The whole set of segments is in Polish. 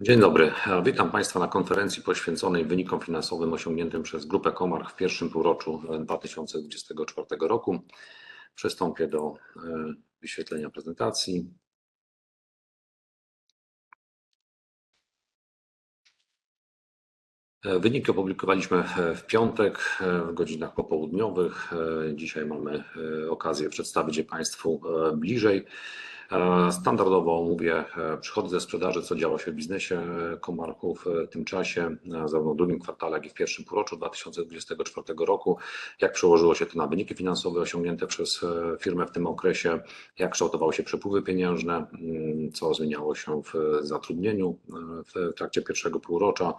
Dzień dobry. Witam Państwa na konferencji poświęconej wynikom finansowym osiągniętym przez Grupę Comarch w pierwszym półroczu 2024 roku. Przystąpię do wyświetlenia prezentacji. Wyniki opublikowaliśmy w piątek w godzinach popołudniowych. Dzisiaj mamy okazję przedstawić je Państwu bliżej. Standardowo omówię przychody ze sprzedaży, co działo się w biznesie Comarchu w tym czasie, zarówno w drugim kwartale, jak i w pierwszym półroczu 2024 roku. Jak przełożyło się to na wyniki finansowe osiągnięte przez firmę w tym okresie, jak kształtowały się przepływy pieniężne, co zmieniało się w zatrudnieniu w trakcie pierwszego półrocza.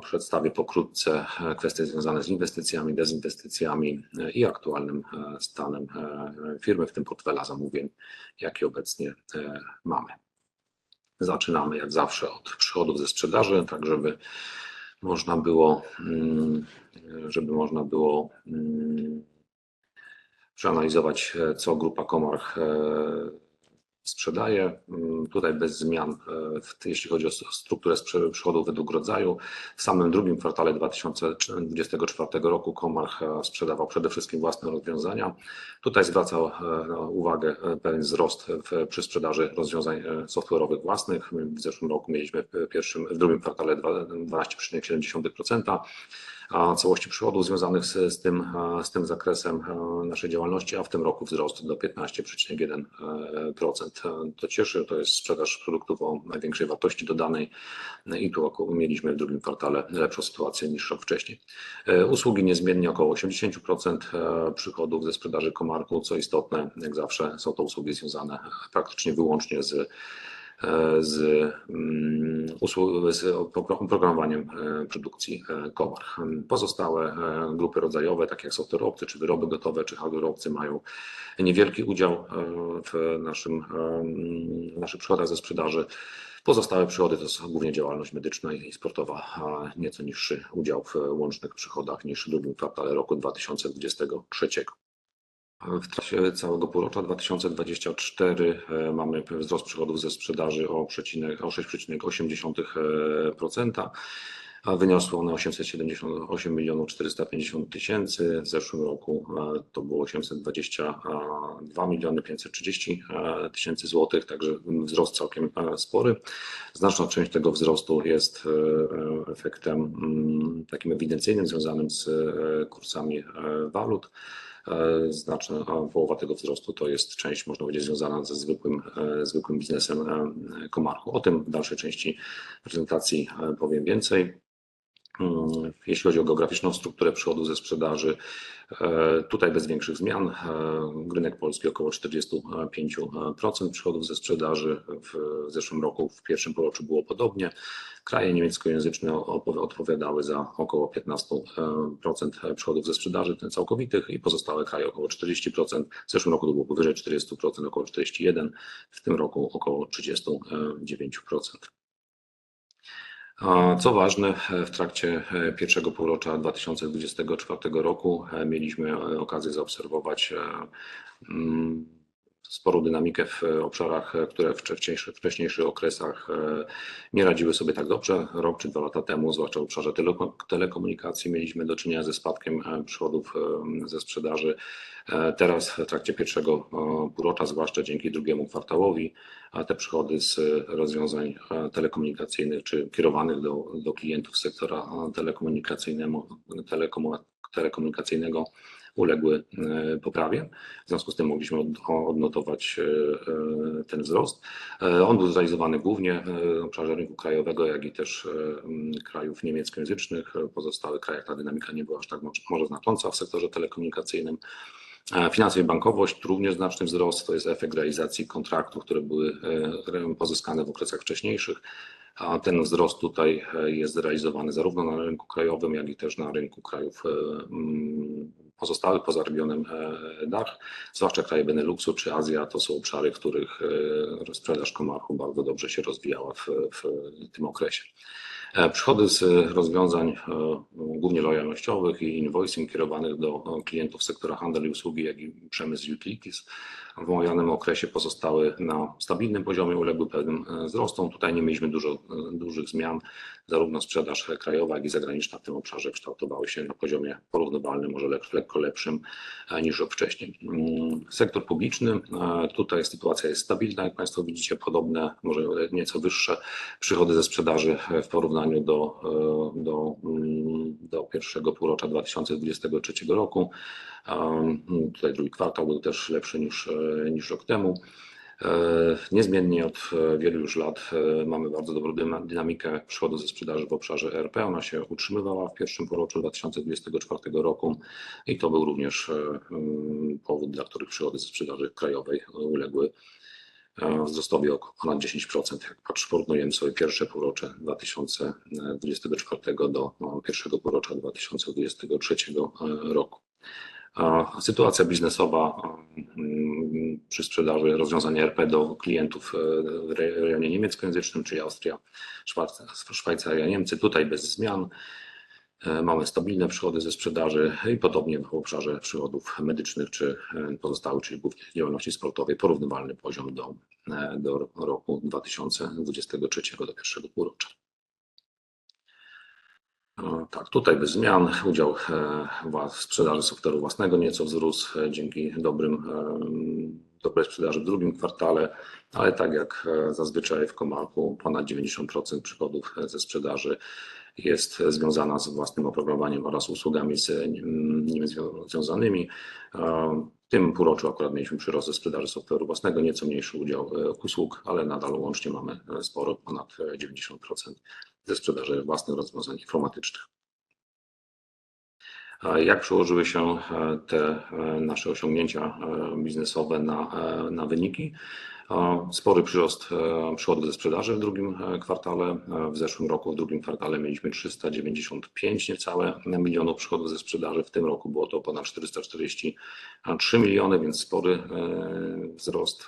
Przedstawię pokrótce kwestie związane z inwestycjami, dezinwestycjami i aktualnym stanem firmy, w tym portfela zamówień, jaki obecnie mamy. Zaczynamy jak zawsze od przychodów ze sprzedaży, tak żeby można było przeanalizować, co Grupa Comarch sprzedaje. Tutaj bez zmian, jeśli chodzi o strukturę przychodów według rodzaju. W samym drugim kwartale 2024 roku Comarch sprzedawał przede wszystkim własne rozwiązania. Tutaj zwraca uwagę pewien wzrost przy sprzedaży rozwiązań software'owych własnych. W zeszłym roku mieliśmy w drugim kwartale 12,7% całości przychodów związanych z tym zakresem naszej działalności, a w tym roku wzrost do 15,1%. To cieszy. To jest sprzedaż produktów o największej wartości dodanej i tu mieliśmy w drugim kwartale lepszą sytuację niż rok wcześniej. Usługi niezmiennie około 80% przychodów ze sprzedaży Comarchu. Co istotne, jak zawsze, są to usługi związane praktycznie wyłącznie z oprogramowaniem produkcji Comarch. Pozostałe grupy rodzajowe, takie jak software'owcy, czy wyroby gotowe, czy hardware'owcy, mają niewielki udział w naszych przychodach ze sprzedaży. Pozostałe przychody to jest głównie działalność medyczna i sportowa, a nieco niższy udział w łącznych przychodach niż w drugim kwartale roku 2023. W trakcie całego półrocza 2024 mamy wzrost przychodów ze sprzedaży o 6,8%, a one 878 450 000. W zeszłym roku to było 822 530 000 złotych, także wzrost całkiem spory. Znaczna część tego wzrostu jest efektem takim ewidencyjnym, związanym z kursami walut. Znaczna połowa tego wzrostu to jest część, można powiedzieć, związana ze zwykłym biznesem Comarchu. O tym w dalszej części prezentacji powiem więcej. Jeśli chodzi o geograficzną strukturę przychodów ze sprzedaży, tutaj bez większych zmian. Rynek polski około 45% przychodów ze sprzedaży. W zeszłym roku, w pierwszym półroczu było podobnie. Kraje niemieckojęzyczne odpowiadały za około 15% przychodów ze sprzedaży całkowitych i pozostałe kraje około 40%. W zeszłym roku to było powyżej 40%, około 41%, w tym roku około 39%. Co ważne, w trakcie pierwszego półrocza 2024 roku mieliśmy okazję zaobserwować sporą dynamikę w obszarach, które w wcześniejszych okresach nie radziły sobie tak dobrze. Rok czy dwa lata temu, zwłaszcza w obszarze telekomunikacji, mieliśmy do czynienia ze spadkiem przychodów ze sprzedaży. Teraz, w trakcie pierwszego półrocza, zwłaszcza dzięki drugiemu kwartałowi, te przychody z rozwiązań telekomunikacyjnych czy kierowanych do klientów sektora telekomunikacyjnego uległy poprawie. W związku z tym mogliśmy odnotować ten wzrost. On był zrealizowany głównie w obszarze rynku krajowego, jak i też krajów niemieckojęzycznych. W pozostałych krajach ta dynamika nie była aż tak może znacząca w sektorze telekomunikacyjnym. Finanse i bankowość, również znaczny wzrost. To jest efekt realizacji kontraktów, które były pozyskane w okresach wcześniejszych, a ten wzrost tutaj jest realizowany zarówno na rynku krajowym, jak i też na rynku krajów pozostałych poza regionem DACH. Zwłaszcza kraje Beneluxu czy Azja to są obszary, w których sprzedaż Comarchu bardzo dobrze się rozwijała w tym okresie. Przychody z rozwiązań głównie lojalnościowych i invoicing kierowanych do klientów sektora handel i usługi, jak i przemysł utilities w omawianym okresie pozostały na stabilnym poziomie, uległy pewnym wzrostom. Tutaj nie mieliśmy dużo, dużych zmian. Zarówno sprzedaż krajowa, jak i zagraniczna w tym obszarze kształtowały się na poziomie porównywalnym, może lekko lepszym niż rok wcześniej. Sektor publiczny, tutaj sytuacja jest stabilna, jak Państwo widzicie, podobne, może nieco wyższe przychody ze sprzedaży w porównaniu do, do, do pierwszego półrocza 2023 roku. Tutaj drugi kwartał był też lepszy niż, niż rok temu. Niezmiennie od wielu już lat mamy bardzo dobrą dynamikę przychodu ze sprzedaży w obszarze ERP. Ona się utrzymywała w pierwszym półroczu 2024 roku i to był również powód, dla których przychody ze sprzedaży krajowej uległy wzrostowi o ponad 10%. Jak porównujemy sobie pierwsze półrocze 2024 do pierwszego półrocza 2023 roku. Sytuacja biznesowa przy sprzedaży rozwiązań ERP do klientów w rejonie niemieckojęzycznym, czyli Austria, Szwajcaria, Niemcy. Tutaj bez zmian. Mamy stabilne przychody ze sprzedaży i podobnie w obszarze przychodów medycznych czy pozostałych, czyli głównie działalności sportowej, porównywalny poziom do, do roku 2023, do pierwszego półrocza. Tak, tutaj bez zmian. Udział w sprzedaży software'u własnego nieco wzrósł dzięki dobrym, dobrej sprzedaży w drugim kwartale, ale tak jak zazwyczaj w Comarchu, ponad 90% przychodów ze sprzedaży jest związana z własnym oprogramowaniem oraz usługami z nim związanymi. W tym półroczu akurat mieliśmy przyrost ze sprzedaży software'u własnego, nieco mniejszy udział usług, ale nadal łącznie mamy sporo, ponad 90% ze sprzedaży własnych rozwiązań informatycznych. Jak przełożyły się te nasze osiągnięcia biznesowe na wyniki? Spory przyrost przychodów ze sprzedaży w drugim kwartale. W zeszłym roku, w drugim kwartale mieliśmy 395 niecałe milionów przychodów ze sprzedaży. W tym roku było to ponad 443 miliony, więc spory wzrost,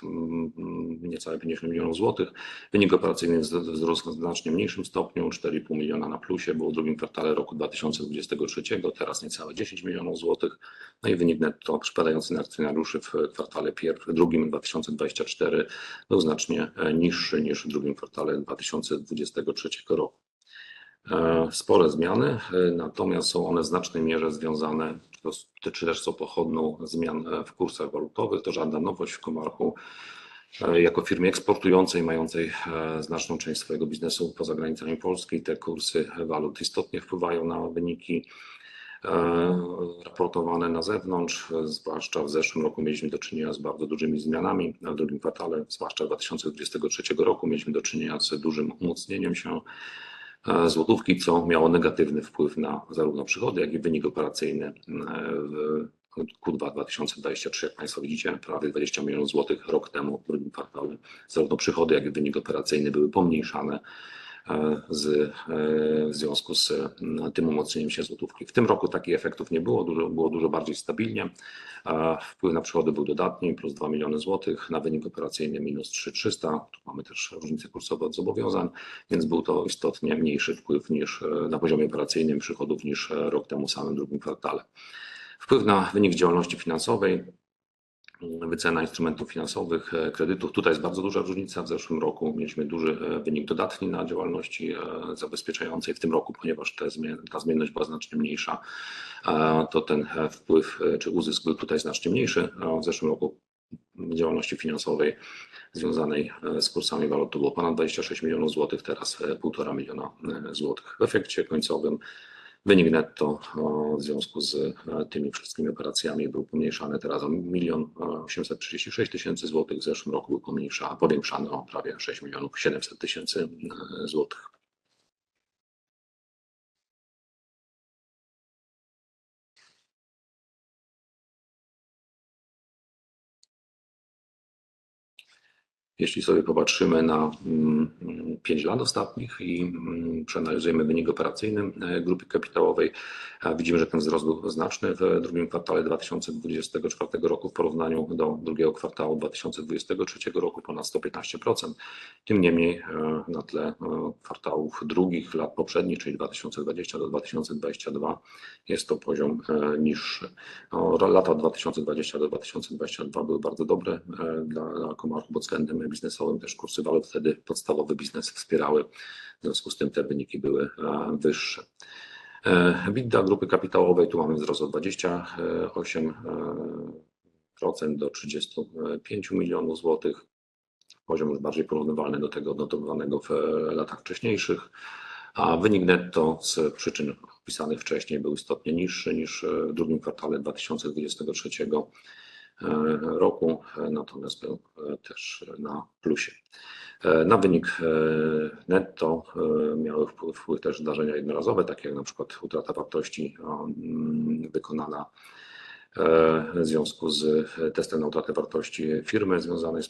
niecałe 50 milionów złotych. Wynik operacyjny wzrósł w znacznie mniejszym stopniu, 4,5 miliona na plusie było w drugim kwartale roku 2023, teraz niecałe 10 milionów złotych. No i wynik netto przypadający na akcjonariuszy w kwartale drugim 2024 był znacznie niższy niż w drugim kwartale 2023 roku. Spore zmiany, natomiast są one w znacznej mierze związane, czy też są pochodną zmian w kursach walutowych. To żadna nowość w Comarchu. Jako firmie eksportującej, mającej znaczną część swojego biznesu poza granicami Polski, te kursy walut istotnie wpływają na wyniki raportowane na zewnątrz. Zwłaszcza w zeszłym roku mieliśmy do czynienia z bardzo dużymi zmianami. W drugim kwartale, zwłaszcza 2023 roku, mieliśmy do czynienia z dużym umocnieniem się złotówki, co miało negatywny wpływ na zarówno przychody, jak i wynik operacyjny w Q2 2023. Jak Państwo widzicie, prawie 20 milionów złotych rok temu, w drugim kwartale, zarówno przychody, jak i wynik operacyjny były pomniejszane w związku z tym umocnieniem się złotówki. W tym roku takich efektów nie było, było dużo bardziej stabilnie. Wpływ na przychody był dodatni, plus 2 miliony złotych, na wynik operacyjny minus 3,300. Tu mamy też różnice kursowe od zobowiązań, więc był to istotnie mniejszy wpływ niż na poziomie operacyjnym przychodów niż rok temu samym drugim kwartale. Wpływ na wynik działalności finansowej, wycena instrumentów finansowych, kredytów. Tutaj jest bardzo duża różnica. W zeszłym roku mieliśmy duży wynik dodatni na działalności zabezpieczającej. W tym roku, ponieważ ta zmienność była znacznie mniejsza, to ten wpływ czy uzysk był tutaj znacznie mniejszy. W zeszłym roku działalności finansowej związanej z kursami walut to było ponad 26 milionów złotych, teraz 1,5 miliona złotych. W efekcie końcowym wynik netto w związku z tymi wszystkimi operacjami był pomniejszany teraz o 1 836 tysięcy złotych. W zeszłym roku był powiększany o prawie 6 700 tysięcy złotych. Jeśli sobie popatrzymy na 5 lat ostatnich i przeanalizujemy wynik operacyjny grupy kapitałowej, widzimy, że ten wzrost był znaczny w drugim kwartale 2024 roku w porównaniu do drugiego kwartału 2023 roku ponad 115%. Tym niemniej na tle kwartałów drugich lat poprzednich, czyli 2020 do 2022 jest to poziom niższy. Lata 2020 do 2022 były bardzo dobre dla Comarchu pod względem biznesowym. Też kursy walut wtedy podstawowy biznes wspierały. W związku z tym te wyniki były wyższe. EBITDA grupy kapitałowej, tu mamy wzrost o 28% do 35 milionów złotych. Poziom już bardziej porównywalny do tego odnotowanego w latach wcześniejszych, a wynik netto z przyczyn opisanych wcześniej był istotnie niższy niż w drugim kwartale 2023 roku, natomiast był też na plusie. Na wynik netto miały wpływ też zdarzenia jednorazowe, takie jak na przykład utrata wartości wykonana w związku z testem na utratę wartości firmy związanej z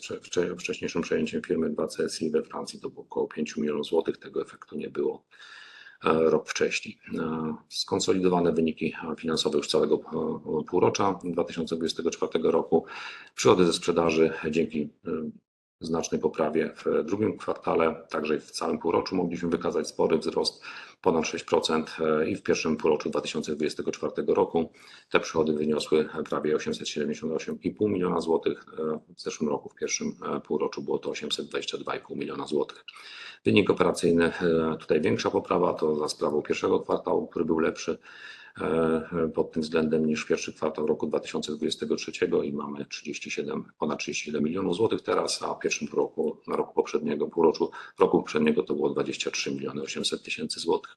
wcześniejszym przejęciem firmy 2CSI we Francji. To było około 5 milionów złotych. Tego efektu nie było rok wcześniej. Skonsolidowane wyniki finansowe już całego półrocza 2024 roku. Przychody ze sprzedaży dzięki znacznej poprawie w drugim kwartale, także w całym półroczu mogliśmy wykazać spory wzrost ponad 6% i w pierwszym półroczu 2024 roku. Te przychody wyniosły prawie 878,5 miliona złotych. W zeszłym roku w pierwszym półroczu było to 822,5 miliona złotych. Wynik operacyjny, tutaj większa poprawa to za sprawą pierwszego kwartału, który był lepszy pod tym względem niż pierwszy kwartał roku 2023 i mamy ponad 37 milionów złotych teraz, a w pierwszym półroczu roku poprzedniego, półroczu roku poprzedniego to było 23 miliony 800 tysięcy złotych.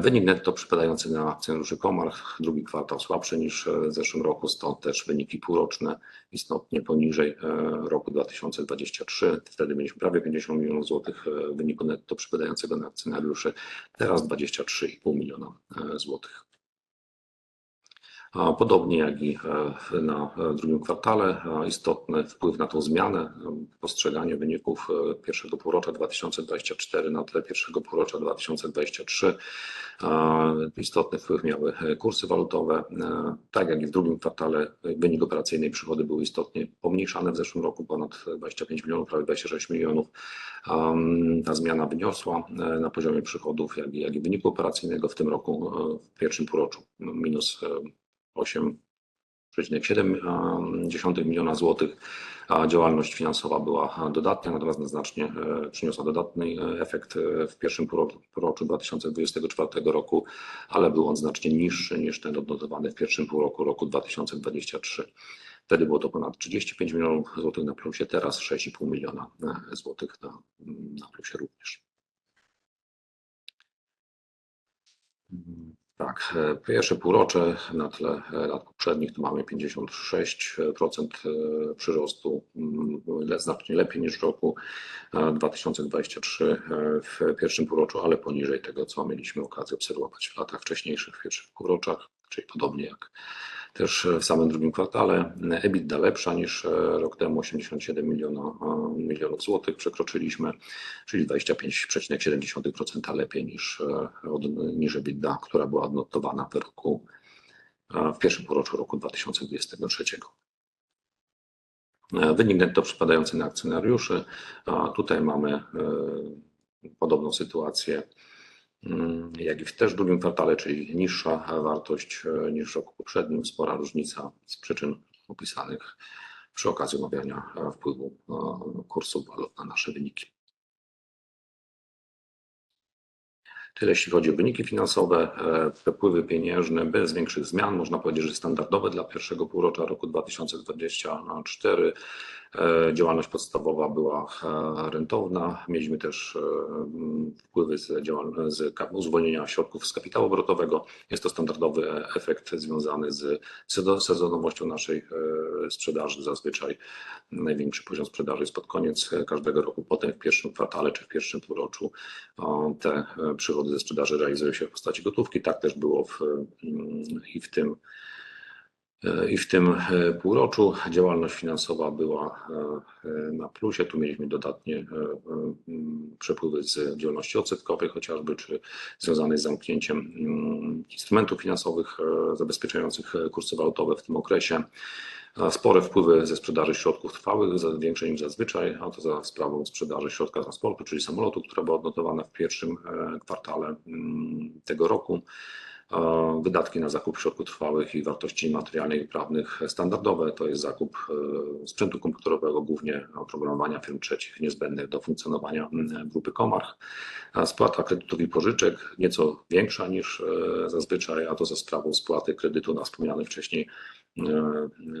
Wynik netto przypadający na akcjonariuszy Comarch, drugi kwartał słabszy niż w zeszłym roku, stąd też wyniki półroczne istotnie poniżej roku 2023. Wtedy mieliśmy prawie 50 milionów złotych wyniku netto przypadającego na akcjonariuszy, teraz 23,5 miliona złotych. Podobnie jak i na drugim kwartale, istotny wpływ na tę zmianę, postrzeganie wyników pierwszego półrocza 2024 na tle pierwszego półrocza 2023. Istotny wpływ miały kursy walutowe. Tak jak i w drugim kwartale, wynik operacyjny i przychody były istotnie pomniejszane w zeszłym roku, ponad 25 milionów, prawie 26 milionów. Ta zmiana wyniosła na poziomie przychodów, jak i wyniku operacyjnego w tym roku, w pierwszym półroczu minus 8,7 miliona złotych. Działalność finansowa była dodatnia, natomiast znacznie przyniosła dodatni efekt w pierwszym półroczu 2024 roku, ale był on znacznie niższy niż ten odnotowany w pierwszym półroczu roku 2023. Wtedy było to ponad 35 milionów złotych na plusie, teraz 6,5 miliona złotych na plusie również. Tak, pierwsze półrocze na tle lat poprzednich to mamy 56% przyrostu, znacznie lepiej niż w roku 2023 w pierwszym półroczu, ale poniżej tego, co mieliśmy okazję obserwować w latach wcześniejszych, w pierwszych półroczach, czyli podobnie jak też w samym drugim kwartale. EBITDA lepsza niż rok temu, 87 milionów złotych przekroczyliśmy, czyli 25,7% lepiej niż EBITDA, która była odnotowana w roku, w pierwszym półroczu roku 2023. Wynik netto przypadający na akcjonariuszy. Tutaj mamy podobną sytuację, jak i też w drugim kwartale, czyli niższa wartość niż w roku poprzednim. Spora różnica z przyczyn opisanych przy okazji omawiania wpływu kursu walut na nasze wyniki. Tyle jeśli chodzi o wyniki finansowe. Przepływy pieniężne bez większych zmian, można powiedzieć, że standardowe dla pierwszego półrocza roku 2024. Działalność podstawowa była rentowna. Mieliśmy też wpływy z uwolnienia środków z kapitału obrotowego. Jest to standardowy efekt związany z sezonowością naszej sprzedaży. Zazwyczaj największy poziom sprzedaży jest pod koniec każdego roku, potem w pierwszym kwartale czy w pierwszym półroczu te przychody ze sprzedaży realizują się w postaci gotówki. Tak też było i w tym I w tym półroczu działalność finansowa była na plusie. Tu mieliśmy dodatnie przepływy z działalności odsetkowej chociażby, czy związanej z zamknięciem instrumentów finansowych zabezpieczających kursy walutowe w tym okresie. Spore wpływy ze sprzedaży środków trwałych, większe niż zazwyczaj, a to za sprawą sprzedaży środka transportu, czyli samolotu, która była odnotowana w pierwszym kwartale tego roku. Wydatki na zakup środków trwałych i wartości materialnych i prawnych standardowe to jest zakup sprzętu komputerowego, głównie oprogramowania firm trzecich niezbędnych do funkcjonowania Grupy Comarch. Spłata kredytów i pożyczek nieco większa niż zazwyczaj, a to za sprawą spłaty kredytu na wspomniany wcześniej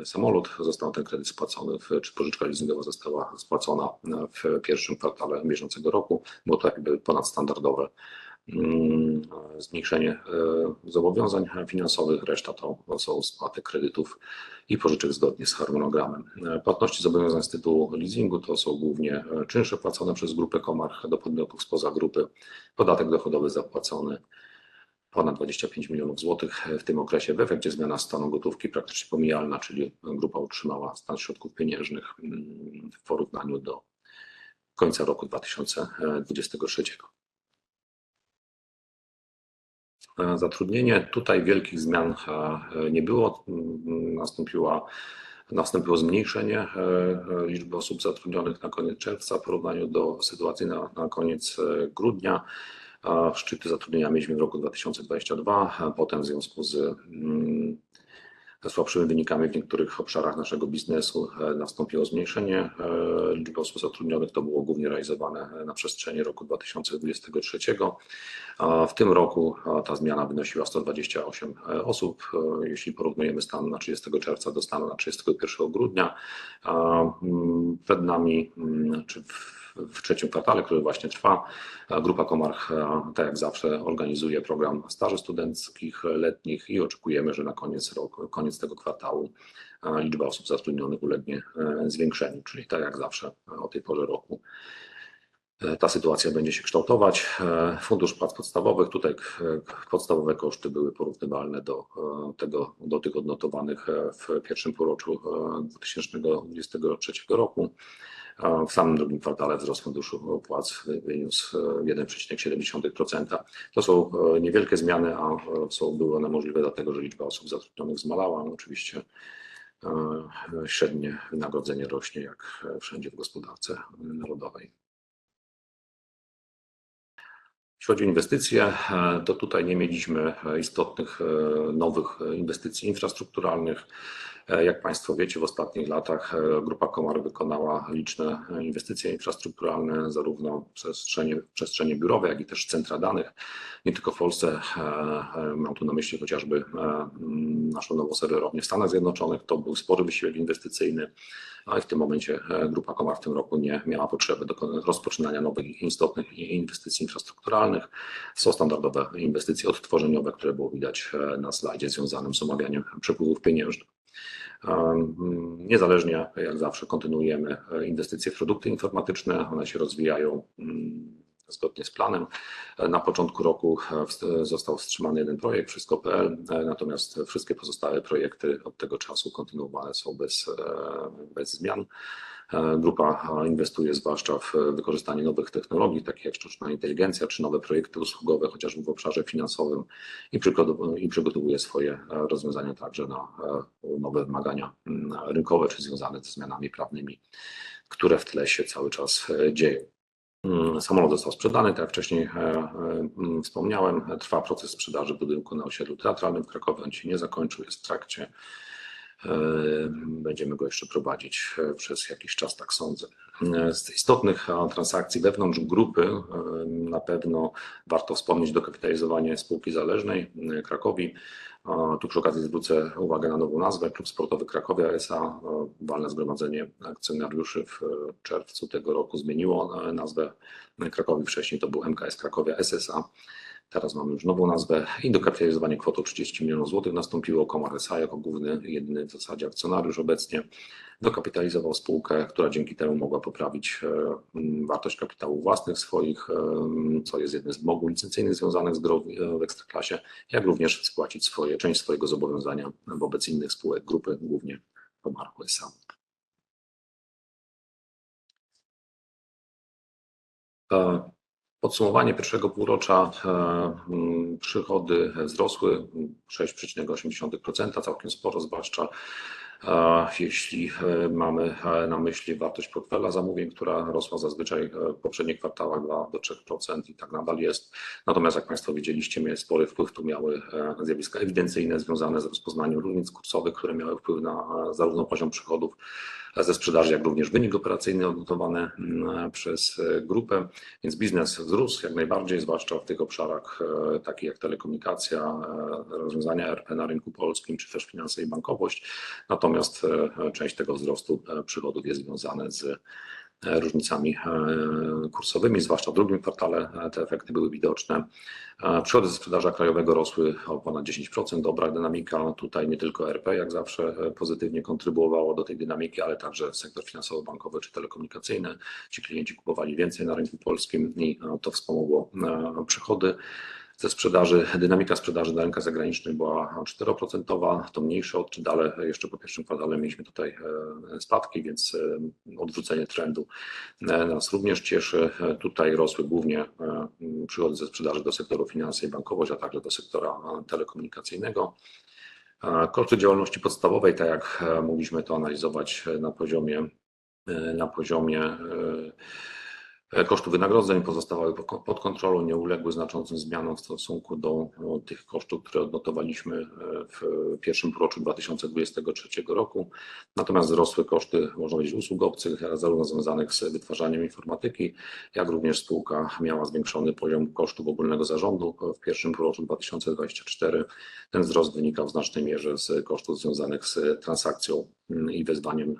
samolot. Został ten kredyt spłacony, czy pożyczka leasingowa została spłacona w pierwszym kwartale bieżącego roku. Było to jakby ponadstandardowe zmniejszenie zobowiązań finansowych. Reszta to są spłaty kredytów i pożyczek zgodnie z harmonogramem. Płatności zobowiązań z tytułu leasingu to są głównie czynsze płacone przez Grupę Comarch do podmiotów spoza grupy. Podatek dochodowy zapłacony ponad 25 milionów złotych w tym okresie. W efekcie zmiana stanu gotówki praktycznie pomijalna, czyli grupa utrzymała stan środków pieniężnych w porównaniu do końca roku 2023. Zatrudnienie. Tutaj wielkich zmian nie było. Nastąpiło zmniejszenie liczby osób zatrudnionych na koniec czerwca w porównaniu do sytuacji na koniec grudnia. Szczyty zatrudnienia mieliśmy w roku 2022. Potem w związku ze słabszymi wynikami w niektórych obszarach naszego biznesu nastąpiło zmniejszenie liczby osób zatrudnionych. To było głównie realizowane na przestrzeni roku 2023. W tym roku ta zmiana wynosiła 128 osób. Jeśli porównujemy stan na 30 czerwca do stanu na 31 grudnia. Przed nami, czy w trzecim kwartale, który właśnie trwa, Grupa Comarch, tak jak zawsze, organizuje program staży studenckich letnich i oczekujemy, że na koniec roku, koniec tego kwartału liczba osób zatrudnionych ulegnie zwiększeniu. Czyli tak jak zawsze o tej porze roku ta sytuacja będzie się kształtować. Fundusz płac podstawowych. Tutaj podstawowe koszty były porównywalne do tego, do tych odnotowanych w pierwszym półroczu 2023 roku. W samym drugim kwartale wzrost funduszu płac wyniósł 1,7%. To są niewielkie zmiany, a były one możliwe dlatego, że liczba osób zatrudnionych zmalała. Oczywiście średnie wynagrodzenie rośnie jak wszędzie w gospodarce narodowej. Jeśli chodzi o inwestycje, to tutaj nie mieliśmy istotnych nowych inwestycji infrastrukturalnych. Jak państwo wiecie, w ostatnich latach Grupa Comarch wykonała liczne inwestycje infrastrukturalne, zarówno w przestrzenie biurowe, jak i też centra danych. Nie tylko w Polsce. Mam tu na myśli chociażby naszą nową serwerownię w Stanach Zjednoczonych. To był spory wysiłek inwestycyjny, ale w tym momencie Grupa Comarch w tym roku nie miała potrzeby rozpoczynania nowych istotnych inwestycji infrastrukturalnych. Są standardowe inwestycje odtworzeniowe, które było widać na slajdzie związanym z omawianiem przepływów pieniężnych. Niezależnie, jak zawsze, kontynuujemy inwestycje w produkty informatyczne. One się rozwijają zgodnie z planem. Na początku roku został wstrzymany jeden projekt Wszystko.pl, natomiast wszystkie pozostałe projekty od tego czasu kontynuowane są bez zmian. Grupa inwestuje zwłaszcza w wykorzystanie nowych technologii, takich jak sztuczna inteligencja czy nowe projekty usługowe, chociażby w obszarze finansowym i przygotowuje swoje rozwiązania także na nowe wymagania rynkowe czy związane ze zmianami prawnymi, które w tle się cały czas dzieją. Samolot został sprzedany, tak jak wcześniej wspomniałem. Trwa proces sprzedaży budynku na osiedlu Teatralnym w Krakowie. On się nie zakończył, jest w trakcie. Będziemy go jeszcze prowadzić przez jakiś czas, tak sądzę. Z istotnych transakcji wewnątrz grupy na pewno warto wspomnieć dokapitalizowanie spółki zależnej Cracovii. Tu przy okazji zwrócę uwagę na nową nazwę: Klub Sportowy Cracovia S.A. Walne zgromadzenie akcjonariuszy w czerwcu tego roku zmieniło nazwę Cracovii. Wcześniej to był MKS Cracovia S.S.A. Teraz mamy już nową nazwę i dokapitalizowanie kwotą 30 milionów złotych nastąpiło. Komar S.A. jako główny, jedyny w zasadzie akcjonariusz obecnie dokapitalizował spółkę, która dzięki temu mogła poprawić wartość kapitału własnych swoich, co jest jednym z wymogów licencyjnych związanych z grą w Ekstraklasie, jak również spłacić swoje, część swojego zobowiązania wobec innych spółek grupy, głównie Komaru S.A. Podsumowanie pierwszego półrocza. Przychody wzrosły 6,8%, całkiem sporo, zwłaszcza jeśli mamy na myśli wartość portfela zamówień, która rosła zazwyczaj w poprzednich kwartałach 2-3% i tak nadal jest. Natomiast jak Państwo widzieliście, spory wpływ tu miały zjawiska ewidencyjne związane z rozpoznaniem różnic kursowych, które miały wpływ na zarówno poziom przychodów ze sprzedaży, jak również wynik operacyjny odnotowany przez grupę. Więc biznes wzrósł jak najbardziej, zwłaszcza w tych obszarach takich jak telekomunikacja, rozwiązania ERP na rynku polskim czy też finanse i bankowość. Natomiast część tego wzrostu przychodów jest związane z różnicami kursowymi, zwłaszcza w drugim kwartale te efekty były widoczne. Przychody ze sprzedaży krajowego rosły o ponad 10%. Dobra dynamika. Tutaj nie tylko ERP jak zawsze pozytywnie kontrybuowało do tej dynamiki, ale także sektor finansowo-bankowy czy telekomunikacyjny. Ci klienci kupowali więcej na rynku polskim i to wspomogło przychody ze sprzedaży. Dynamika sprzedaży na rynkach zagranicznych była 4%. To mniejszy odczyt, ale jeszcze po pierwszym kwartale mieliśmy tutaj spadki, więc odwrócenie trendu nas również cieszy. Tutaj rosły głównie przychody ze sprzedaży do sektoru finansów i bankowość, a także do sektora telekomunikacyjnego. Koszty działalności podstawowej, tak jak mogliśmy to analizować na poziomie kosztów wynagrodzeń, pozostawały pod kontrolą, nie uległy znaczącym zmianom w stosunku do tych kosztów, które odnotowaliśmy w pierwszym półroczu 2023 roku. Natomiast wzrosły koszty, można powiedzieć, usług obcych, zarówno związanych z wytwarzaniem informatyki, jak również spółka miała zwiększony poziom kosztów ogólnego zarządu w pierwszym półroczu 2024. Ten wzrost wynikał w znacznej mierze z kosztów związanych z transakcją i wezwaniem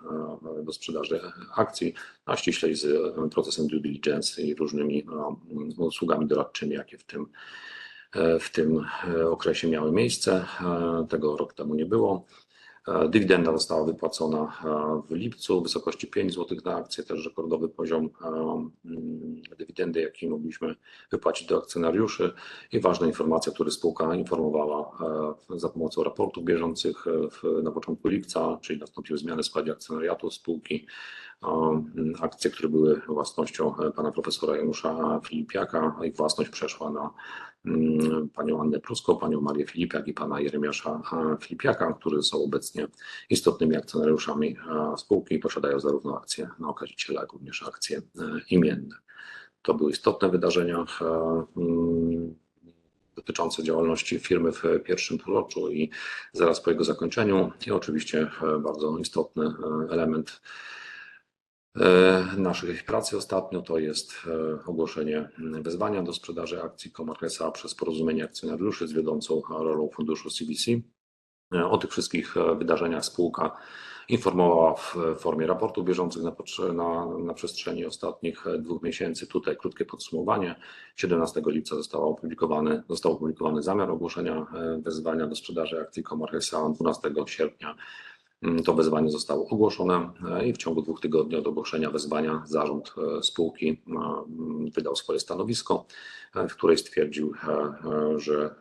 do sprzedaży akcji, a ściślej z procesem due diligence i różnymi usługami doradczymi, jakie w tym okresie miały miejsce. Tego rok temu nie było. Dywidenda została wypłacona w lipcu w wysokości 5 złotych na akcję. Też rekordowy poziom dywidendy, jaki mogliśmy wypłacić do akcjonariuszy. I ważna informacja, którą spółka informowała za pomocą raportów bieżących na początku lipca, czyli nastąpiły zmiany w składzie akcjonariatu spółki. Akcje, które były własnością pana profesora Janusza Filipiaka, ich własność przeszła na panią Annę Pruską, panią Marię Filipiak i pana Jeremiasza Filipiaka, którzy są obecnie istotnymi akcjonariuszami spółki i posiadają zarówno akcje na okaziciela, jak również akcje imienne. To były istotne wydarzenia dotyczące działalności firmy w pierwszym półroczu i zaraz po jego zakończeniu. I oczywiście bardzo istotny element naszej pracy ostatnio to jest ogłoszenie wezwania do sprzedaży akcji Comarch S.A. przez porozumienie akcjonariuszy z wiodącą rolą funduszu CVC. O tych wszystkich wydarzeniach spółka informowała w formie raportów bieżących na przestrzeni ostatnich dwóch miesięcy. Tutaj krótkie podsumowanie. 17 lipca został opublikowany zamiar ogłoszenia wezwania do sprzedaży akcji Comarch S.A. 12 sierpnia to wezwanie zostało ogłoszone i w ciągu dwóch tygodni od ogłoszenia wezwania zarząd spółki wydał swoje stanowisko, w którym stwierdził, że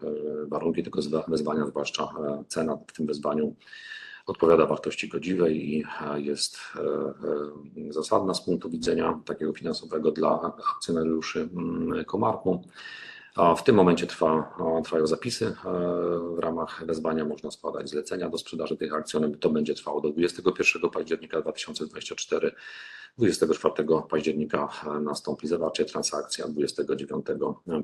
warunki tego wezwania, zwłaszcza cena w tym wezwaniu, odpowiada wartości godziwej i jest zasadna z punktu widzenia takiego finansowego dla akcjonariuszy Comarchu. W tym momencie trwają zapisy. W ramach wezwania można składać zlecenia do sprzedaży tych akcji. To będzie trwało do 21 października 2024. 24 października nastąpi zawarcie transakcji, a 29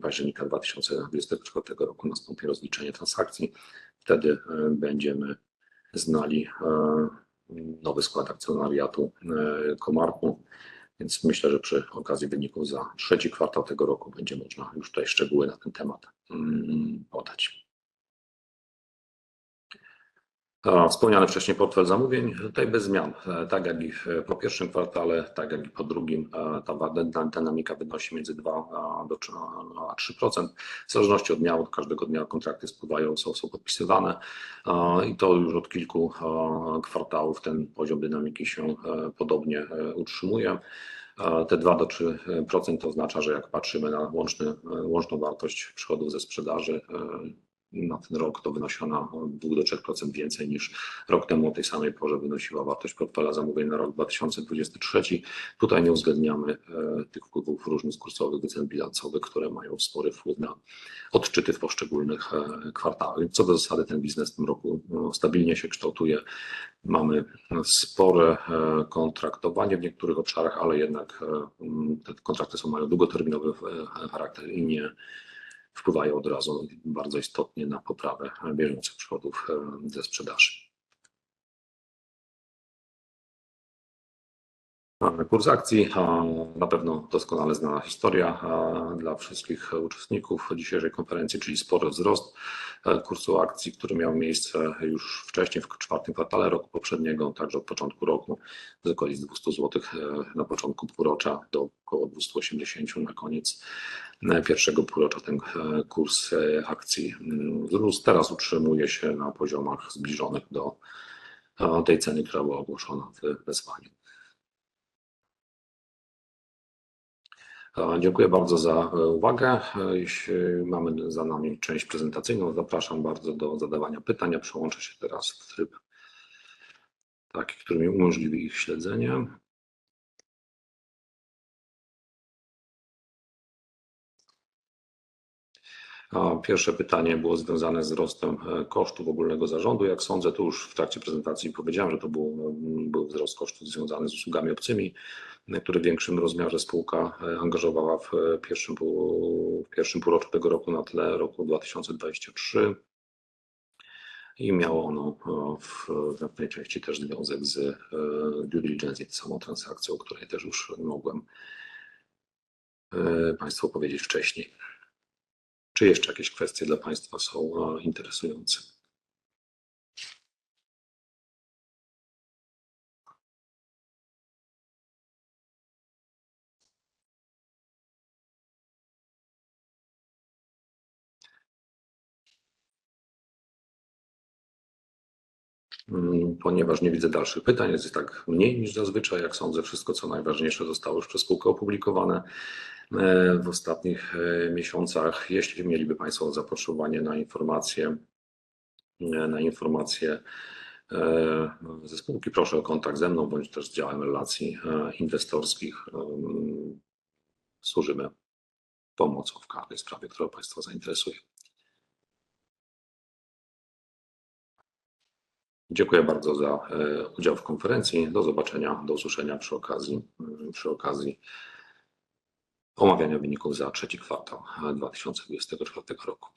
października 2024 roku nastąpi rozliczenie transakcji. Wtedy będziemy znali nowy skład akcjonariatu Comarchu. Więc myślę, że przy okazji wyników za trzeci kwartał tego roku będzie można już tutaj szczegóły na ten temat podać. A, Wspomniany wcześniej portfel zamówień, tutaj bez zmian. E, Tak jak i po pierwszym kwartale, tak jak i po drugim, e, ta dynamika wynosi między 2 a do trzy- a 3%. W zależności od dnia, od każdego dnia kontrakty spływają, są, są podpisywane e, i to już od kilku kwartałów ten poziom dynamiki się podobnie utrzymuje. Te 2 do 3% to oznacza, że jak patrzymy na łączny, łączną wartość przychodów ze sprzedaży na ten rok, to wynosi ona od 2 do 3% więcej niż rok temu o tej samej porze wynosiła wartość portfela zamówień na rok 2023. Tutaj nie uwzględniamy e, tych wpływów różnic kursowych, wycen bilansowych, które mają spory wpływ na odczyty w poszczególnych e, kwartałach. Co do zasady ten biznes w tym roku no, stabilnie się kształtuje. Mamy spore e, kontraktowanie w niektórych obszarach, ale jednak te kontrakty są, mają długoterminowy charakter i nie wpływają od razu bardzo istotnie na poprawę bieżących przychodów e, ze sprzedaży. Kurs akcji, na pewno doskonale znana historia dla wszystkich uczestników dzisiejszej konferencji, czyli spory wzrost e, kursu akcji, który miał miejsce już wcześniej, w czwartym kwartale roku poprzedniego, także od początku roku z okolic 200 zł na początku półrocza do około 280 na koniec e, pierwszego półrocza ten e, kurs e, akcji mm, wzrósł. Teraz utrzymuje się na poziomach zbliżonych do e, tej ceny, która była ogłoszona w wezwaniu. Dziękuję bardzo za e, uwagę. E, mamy za nami część prezentacyjną, zapraszam bardzo do zadawania pytań. Ja przełączę się teraz w tryb taki, który mi umożliwi ich śledzenie. Pierwsze pytanie było związane z wzrostem e, kosztów ogólnego zarządu. Jak sądzę, tu już w trakcie prezentacji powiedziałem, że to był, był wzrost kosztów związany z usługami obcymi, które w większym rozmiarze spółka e, angażowała w e, pierwszym, pół, w pierwszym półroczu tego roku na tle roku 2023. I miało ono e, w znacznej części też związek z due diligence, z samą transakcją, o której też już mogłem Państwu powiedzieć wcześniej. Czy jeszcze jakieś kwestie dla Państwa są interesujące? Ponieważ nie widzę dalszych pytań, jest tak mniej niż zazwyczaj, jak sądzę, wszystko co najważniejsze zostało już przez spółkę opublikowane e, w ostatnich e, miesiącach. Jeśli mieliby Państwo zapotrzebowanie na informacje, e, na informacje ze spółki, proszę o kontakt ze mną bądź też z działem relacji inwestorskich. Mm, Służymy pomocą w każdej sprawie, która Państwa zainteresuje. Dziękuję bardzo za e, udział w konferencji. Do zobaczenia, do usłyszenia przy okazji, mm, przy okazji omawiania wyników za trzeci kwartał e, 2024 roku.